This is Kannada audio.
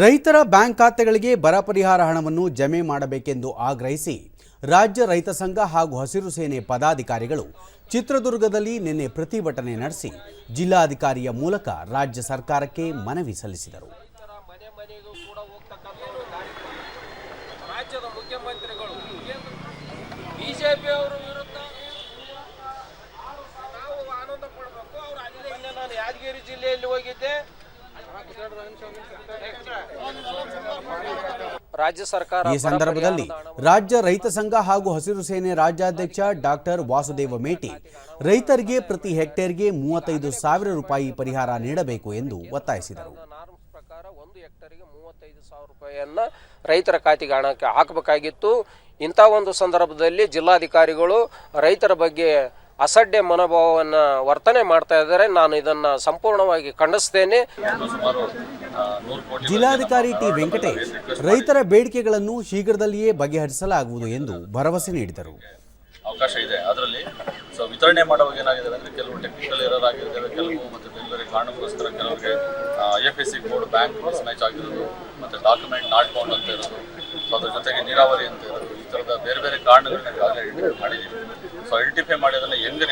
ರೈತರ ಬ್ಯಾಂಕ್ ಖಾತೆಗಳಿಗೆ ಬರ ಪರಿಹಾರ ಹಣವನ್ನು ಜಮೆ ಮಾಡಬೇಕೆಂದು ಆಗ್ರಹಿಸಿ ರಾಜ್ಯ ರೈತ ಸಂಘ ಹಾಗೂ ಹಸಿರು ಸೇನೆ ಪದಾಧಿಕಾರಿಗಳು ಚಿತ್ರದುರ್ಗದಲ್ಲಿ ನಿನ್ನೆ ಪ್ರತಿಭಟನೆ ನಡೆಸಿ ಜಿಲ್ಲಾಧಿಕಾರಿಯ ಮೂಲಕ ರಾಜ್ಯ ಸರ್ಕಾರಕ್ಕೆ ಮನವಿ ಸಲ್ಲಿಸಿದರು. ಯಾದಗಿರಿ ಜಿಲ್ಲೆಯಲ್ಲಿ ಹೋಗಿದ್ದೆ. ರಾಜ್ಯ ಸರ್ಕಾರ ಈ ಸಂದರ್ಭದಲ್ಲಿ ರಾಜ್ಯ ರೈತ ಸಂಘ ಹಾಗೂ ಹಸಿರು ಸೇನೆ ರಾಜ್ಯಾಧ್ಯಕ್ಷ ಡಾಕ್ಟರ್ ವಾಸುದೇವ ಮೇಟಿ ರೈತರಿಗೆ ಪ್ರತಿ ಹೆಕ್ಟೇರ್ಗೆ ಮೂವತ್ತೈದು ಸಾವಿರ ರೂಪಾಯಿ ಪರಿಹಾರ ನೀಡಬೇಕು ಎಂದು ಒತ್ತಾಯಿಸಿದರು. ಒಂದು ಹೆಕ್ಟರ್ಗೆ ಮೂವತ್ತೈದು ಸಾವಿರ ರೂಪಾಯಿಯನ್ನ ರೈತರ ಖಾತೆಗೆ ಹಣಕ್ಕೆ ಹಾಕಬೇಕಾಗಿತ್ತು. ಇಂಥ ಒಂದು ಸಂದರ್ಭದಲ್ಲಿ ಜಿಲ್ಲಾಧಿಕಾರಿಗಳು ರೈತರ ಬಗ್ಗೆ ಅಸಡ್ಡೆ ಮನೋಭಾವವನ್ನು ವರ್ತನೆ ಮಾಡ್ತಾ ಇದ್ದಾರೆ. ನಾನು ಇದನ್ನು ಸಂಪೂರ್ಣವಾಗಿ ಖಂಡಿಸ್ತೇನೆ. ಜಿಲ್ಲಾಧಿಕಾರಿ ಟಿ ವೆಂಕಟೇಶ್ ರೈತರ ಬೇಡಿಕೆಗಳನ್ನು ಶೀಘ್ರದಲ್ಲಿಯೇ ಬಗೆಹರಿಸಲಾಗುವುದು ಎಂದು ಭರವಸೆ ನೀಡಿದರು. ಅವಕಾಶ ಇದೆ. ಅದರಲ್ಲಿ ಸೊ ವಿತರಣೆ ಮಾಡುವಾಗ ಏನಾಗಿದೆ ಅಂದರೆ ಕೆಲವು ಟೆಕ್ನಿಕಲ್ ಎರರ್ ಆಗಿರ್ತವೆ ಕೆಲವು ಮತ್ತು ಬೇರೆ ಬೇರೆ ಕಾರಣಕ್ಕೋಸ್ಕರ ಕೆಲವರಿಗೆ I F S C code bank mismatch ಆಗಿರೋದು ಮತ್ತು ಡಾಕ್ಯುಮೆಂಟ್ ನಾಟ್ ಬೌಂಡ್ ಅಂತ ಇರೋದು. ಸೊ ಅದ್ರ ಜೊತೆಗೆ ನೀರಾವರಿ ಅಂತ ಇರೋದು. ಈ ಥರದ ಬೇರೆ ಬೇರೆ ಕಾರಣಗಳನ್ನ ಮಾಡಿದ್ದೀವಿ ಸೊ ಐಡೆಂಟಿಫೈ ಮಾಡಿ ಅದನ್ನು ಹೆಂಗೆ